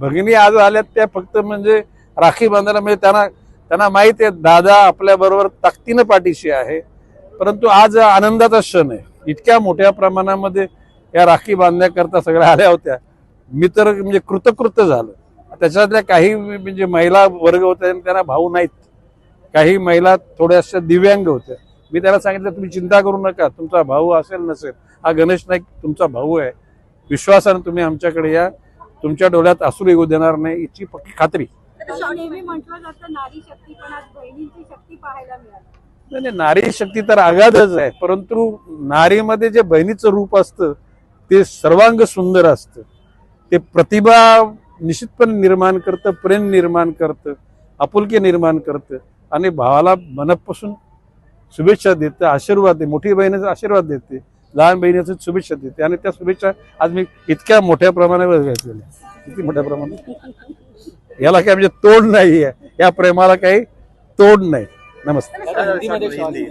भगिनी आज आल्यात त्या फक्त म्हणजे राखी बांधायला म्हणजे त्यांना त्यांना माहीत आहे दादा आपल्या बरोबर ताकदीनं पाठीशी आहे. परंतु आज आनंदाचा क्षण आहे. इतक्या मोठ्या प्रमाणामध्ये या राखी बांधण्याकरता सगळ्या आल्या होत्या. मी तर म्हणजे कृतकृत झालं. त्याच्यातल्या काही म्हणजे महिला वर्ग होत्या आणि त्यांना भाऊ नाहीत. काही महिला थोड्याशा दिव्यांग होत्या. मी त्याला सांगितलं तुम्ही चिंता करू नका. तुमचा भाऊ असेल नसेल हा गणेश नाईक तुमचा भाऊ आहे. विश्वासानं तुम्ही आमच्याकडे या. तुमच्या डोळ्यात असू येऊ देणार नाही याची पक्की खात्री. नेहमी म्हटलं जातं नारी शक्ती पण आज बहिणींची शक्ती पाहायला मिळाली. नाही, नारी शक्ती तर अगाधच आहे परंतु नारीमध्ये जे बहिणीचं रूप असतं ते सर्वांग सुंदर असतं. ते प्रतिभा निश्चितपणे निर्माण करतं प्रेम निर्माण करतं आपुलकी निर्माण करतं आणि भावाला मनापासून शुभेच्छा देतं आशीर्वाद दे मोठी बहिणीचा आशीर्वाद देते. लहान बहिणीचं शुभेच्छा देते. आणि त्या शुभेच्छा आज मी इतक्या मोठ्या प्रमाणावर घेतलेल्या किती मोठ्या प्रमाणात याला काय म्हणजे तोड नाही या प्रेमाला काही तोड नाही. नमस्ते.